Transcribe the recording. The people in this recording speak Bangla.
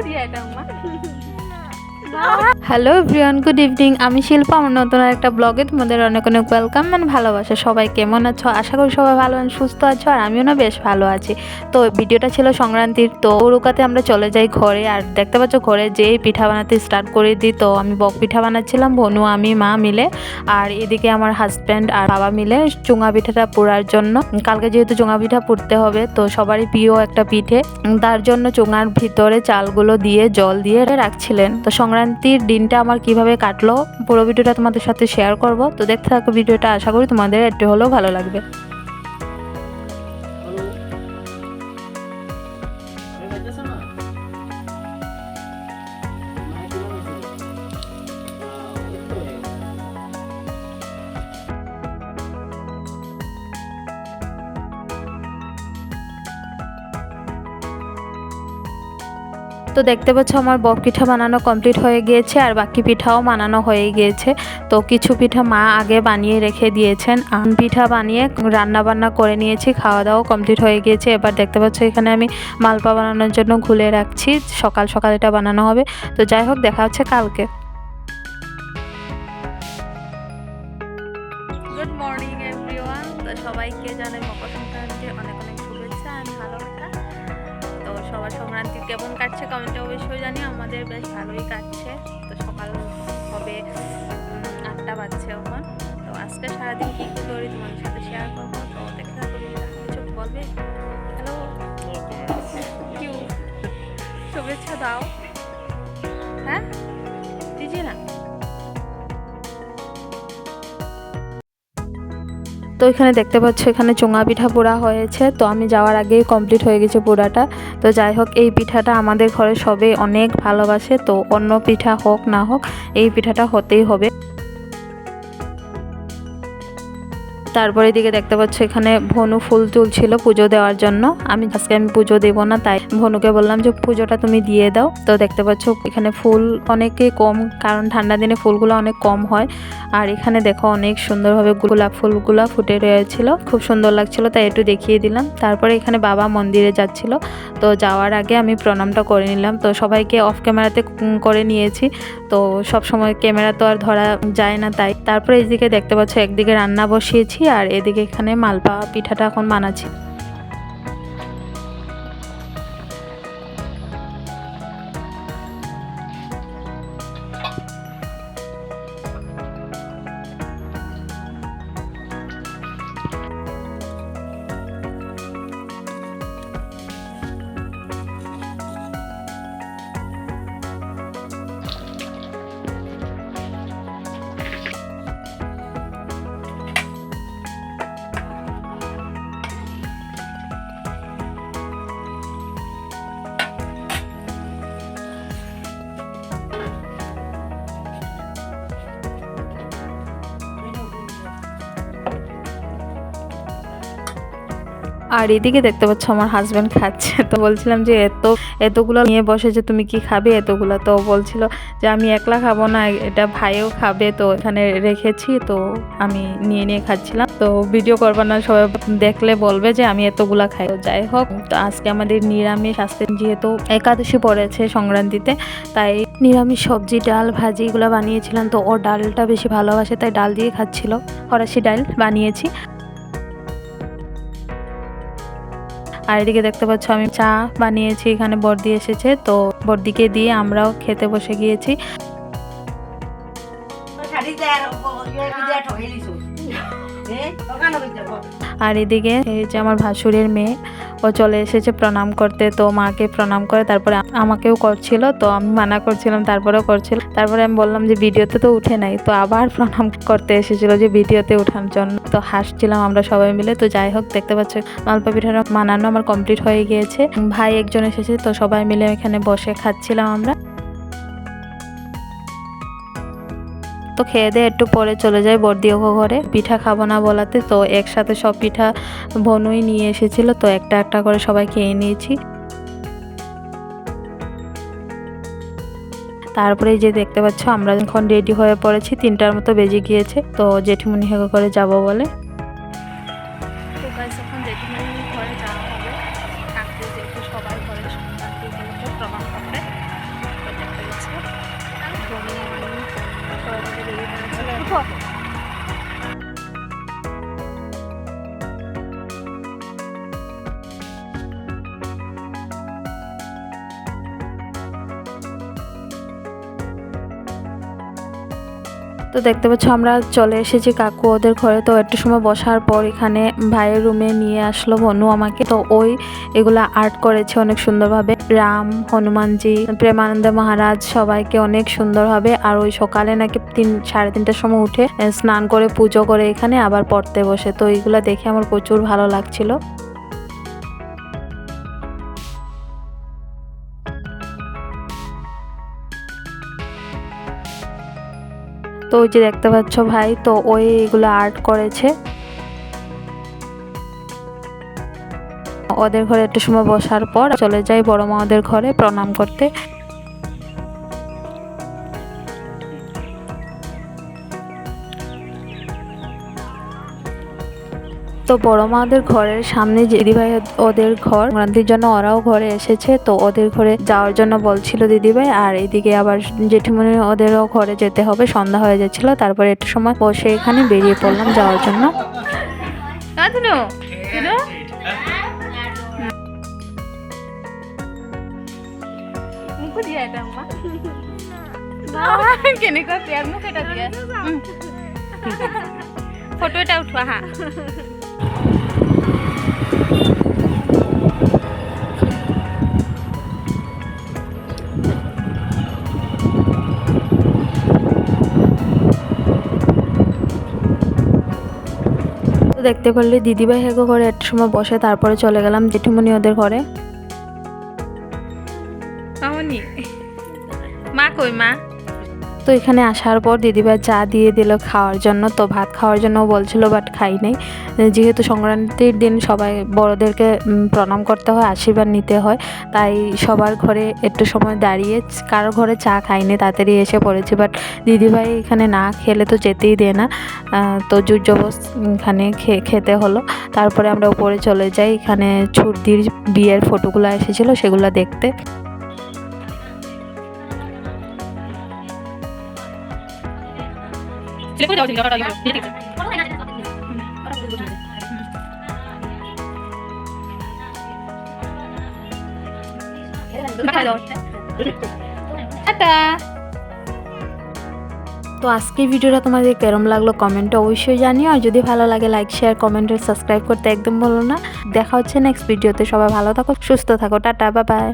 aku dia dong mah hello everyone good evening আমি শিল্পা, আমার নতুন একটা ব্লগে তোমাদের অনেক অনেক ওয়েলকাম মানে ভালোবাসা। সবাই কেমন আছো? আশা করি সবাই ভালো সুস্থ আছো, আর আমিও না বেশ ভালো আছি। তো ভিডিওটা ছিল সংক্রান্তির, তো উরুকাতে আমরা চলে যাই ঘরে, আর দেখতে পাচ্ছ ঘরে যেই পিঠা বানাতে স্টার্ট করে দিই, তো আমি বক পিঠা বানাচ্ছিলাম, বনু, আমি, মা মিলে। আর এদিকে আমার হাজব্যান্ড আর বাবা মিলে চুঙা পিঠাটা পোড়ার জন্য। কালকে যেহেতু চুঙা পিঠা পুড়তে হবে, তো সবারই প্রিয় একটা পিঠে। তার জন্য চুঙার ভিতরে চালগুলো দিয়ে জল দিয়ে রাখছিলেন। তো সংক্রান্তির দিনটা আমার কীভাবে কাটলো, পুরো ভিডিওটা তোমাদের সাথে শেয়ার করব। তো দেখতে থাকো, ভিডিওটা আশা করি তোমাদের একটু হলেও ভালো লাগবে। তো দেখতে পাচ্ছ আমার বক পিঠা বানানো কমপ্লিট হয়ে গিয়েছে আর বাকি পিঠাও বানানো হয়ে গিয়েছে। তো কিছু পিঠা মা আগে বানিয়ে রেখে দিয়েছেন। আম পিঠা বানিয়ে রান্না বান্না করে নিয়েছি খাওয়া দাওয়া কমপ্লিট হয়ে গিয়েছে। এবার দেখতে পাচ্ছ এখানে আমি মালপা বানানোর জন্য ঘুলে রাখছি। সকাল সকাল এটা বানানো হবে। তো যাই হোক, দেখা হচ্ছে কালকে। সংক্রান্তি কেমন কাটছে কমেন্টে অবশ্যই জানি আমাদের বেশ ভালোই কাটছে। তো সকাল হবে আটটা বাজছে এখন। তো আজকে সারাদিন কী কী করি তোমাদের সাথে শেয়ার করব? তো দেখে থাকো কিছু বলবে? হ্যালো কিউ শুভেচ্ছা দাও। হ্যাঁ? দিজি না? তো এখানে দেখতে পাচ্ছ, এখানে চুঙা পিঠা পোড়া হয়েছে। তো আমি যাওয়ার আগেই কমপ্লিট হয়ে গেছে পোড়াটা। তো যাই হোক, এই পিঠাটা আমাদের ঘরে সবে অনেক ভালোবাসে। তো অন্য পিঠা হোক না হোক, এই পিঠাটা হতেই হবে। তারপরে এদিকে দেখতে পাচ্ছ এখানে ভনু ফুল তুলছিল পুজো দেওয়ার জন্য। আমি আজকে আমি পুজো দেবো না, তাই ভনুকে বললাম যে পুজোটা তুমি দিয়ে দাও। তো দেখতে পাচ্ছ এখানে ফুল অনেকে কম, কারণ ঠান্ডা দিনে ফুলগুলো অনেক কম হয়। আর এখানে দেখো অনেক সুন্দরভাবে গোলাপ ফুলগুলো ফুটে রয়েছিল। খুব সুন্দর লাগছিল, তাই একটু দেখিয়ে দিলাম। তারপরে এখানে বাবা মন্দিরে যাচ্ছিল। তো যাওয়ার আগে আমি প্রণামটা করে নিলাম। তো সবাইকে অফ ক্যামেরাতে করে নিয়েছি। তো সব সময় ক্যামেরা তো আর ধরা যায় না, তাই। তারপরে এইদিকে দেখতে পাচ্ছ একদিকে রান্না বসিয়েছি আর এদিকে এখানে মালপা পিঠাটা এখন বানাচ্ছি। আর এদিকে দেখতে পাচ্ছ আমার হাজব্যান্ড খাচ্ছে। তো বলছিলাম যে, এত, এতগুলো নিয়ে বসে যে তুমি কি খাবে? এতগুলো তো বলছিল যে, আমি একলা খাব না, এটা ভাইও খাবে। তো এখানে রেখেছি, তো আমি নিয়ে নিয়ে খাচ্ছিলাম। তো ভিডিও করবার না, সবাই দেখলে বলবে যে, আমি এতগুলা খাই। যাই হোক, তো আজকে আমাদের নিরামিষ, আজকে যেহেতু একাদশী পড়েছে সংক্রান্তিতে, তাই নিরামিষ সবজি, ডাল, ভাজি এগুলো বানিয়েছিলাম। তো ও ডালটা বেশি ভালোবাসে, তাই ডাল দিয়ে খাচ্ছিল। ফরাসি ডাল বানিয়েছি। আর এদিকে দেখতে পাচ্ছ আমি চা বানিয়েছি, এখানে বর্দি এসেছে। তো বর্দিকে দিয়ে আমরাও খেতে বসে গিয়েছি। আর এদিকে এই যে আমার ভাসুরের মেয়ে, ও চলে এসেছে প্রণাম করতে। তো মাকে প্রণাম করে তারপরে আমাকেও করছিল, তো আমি মানা করছিলাম, তারপরেও করছিল। তারপরে আমি বললাম যে ভিডিওতে তো উঠে নাই, তো আবার প্রণাম করতে এসেছিল যে ভিডিওতে ওঠার জন্য। তো হাসছিলাম আমরা সবাই মিলে। তো যাই হোক, দেখতে পাচ্ছ মালপা পিঠাটা মানানো আমার কমপ্লিট হয়ে গিয়েছে। ভাই একজন এসেছে, তো সবাই মিলে এখানে বসে খাচ্ছিলাম আমরা। তো খেয়ে দিয়ে একটু পরে চলে যায় বর্দিয়কো ঘরে। পিঠা খাব না বলাতে তো একসাথে সব পিঠা বনুই নিয়ে এসেছিল, তো একটা একটা করে সবাই খেয়ে নিয়েছি। তারপরে যে দেখতে পাচ্ছ, আমরা যখন রেডি হয়ে পড়েছি, তিনটার মতো বেজে গিয়েছে, তো জেঠিমুনি হেগো করে যাব বলে। সবাই 不错 তো দেখতে পাচ্ছ, আমরা চলে এসেছি কাকু ওদের ঘরে। তো একটু সময় বসার পর এখানে ভাইয়ের রুমে নিয়ে আসলো বনু আমাকে। তো ওই এগুলা আর্ট করেছে অনেক সুন্দরভাবে। রাম, হনুমানজি, প্রেমানন্দ মহারাজ সবাইকে অনেক সুন্দরভাবে। আর ওই সকালে নাকি তিন, সাড়ে তিনটার সময় উঠে স্নান করে, পুজো করে এখানে আবার পড়তে বসে। তো এইগুলা দেখে আমার প্রচুর ভালো লাগছিল। তো ওই যে দেখতে পাচ্ছ ভাই, তো ওই এগুলো আর্ট করেছে। ওদের ঘরে একটু সময় বসার পর চলে যাই বড় মা ওদের ঘরে প্রণাম করতে। তো বড় মাদের ঘরের সামনে যে দিদিভাই ওদের ঘর সংক্রান্তির জন্য ওরাও ঘরে এসেছে, তো ওদের ঘরে যাওয়ার জন্য বলছিল দিদিভাই, আর এদিকে আবার জেঠিমনি ওদেরও ঘরে যেতে হবে, সন্ধ্যা হয়ে যাচ্ছিল, তারপরে একটু সময় বসে এখানে বেরিয়ে পড়লাম যাওয়ার জন্য। ফটো এটা উঠোৱা হা তো দেখতে পারলে দিদিভাই হেগো ঘরে একটু সময় বসে, তারপরে চলে গেলাম জেঠুমনি ওদের ঘরে। মা কই মা? তো এখানে আসার পর দিদিভাই চা দিয়ে দিল খাওয়ার জন্য। তো ভাত খাওয়ার জন্য বলছিল, বাট খাই নাই। যেহেতু সংক্রান্তির দিন সবাই বড়োদেরকে প্রণাম করতে হয়, আশীর্বাদ নিতে হয়। তাই সবার ঘরে একটু সময় দাঁড়িয়ে কারও ঘরে চা খাইনি, তাড়াতাড়ি এসে পড়েছি। বাট দিদিভাই এখানে না খেলে তো যেতেই দেয় না। তো জোর জবস এখানে খেতে হলো। তারপরে আমরা উপরে চলে যাই। এখানে ছুটির বিয়ের ফটোগুলো এসেছিল, সেগুলো দেখতে। টাটা তো আজকের ভিডিওটা তোমাদের কেরম লাগল কমেন্টে অবশ্যই জানিও, আর যদি ভালো লাগে লাইক শেয়ার কমেন্ট সাবস্ক্রাইব করতে একদম বলো না। দেখা হচ্ছে নেক্সট ভিডিওতে সবাই ভালো থাকো, সুস্থ থাকো। টাটা বা বাই